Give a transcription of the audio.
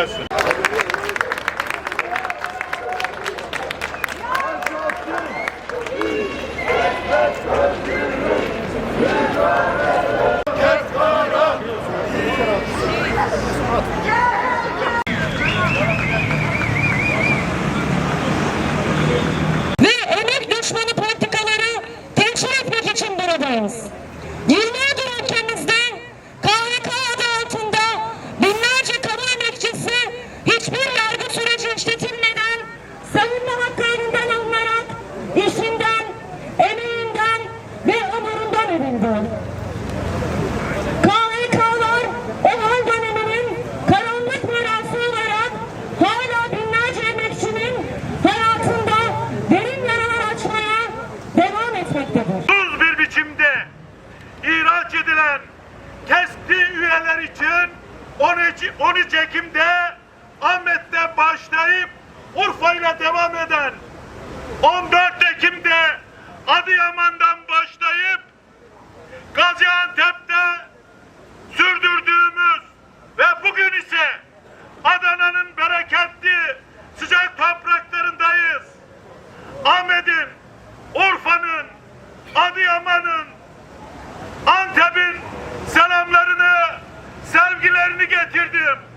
gelsin. ve emek düşmanı politikaları teşhir etmek için buradayız. Edilen KESP'i üyeler için 13, 13 Ekim'de Ahmet'te başlayıp Urfa ile devam eden 14 Ekim'de Adıyaman'dan başlayıp Gaziantep'te sürdürdüğümüz ve bugün ise Adana'nın bereketli sıcak topraklarındayız. Ahmet'in, Urfa'nın, Adıyaman'ın, haberini getirdim.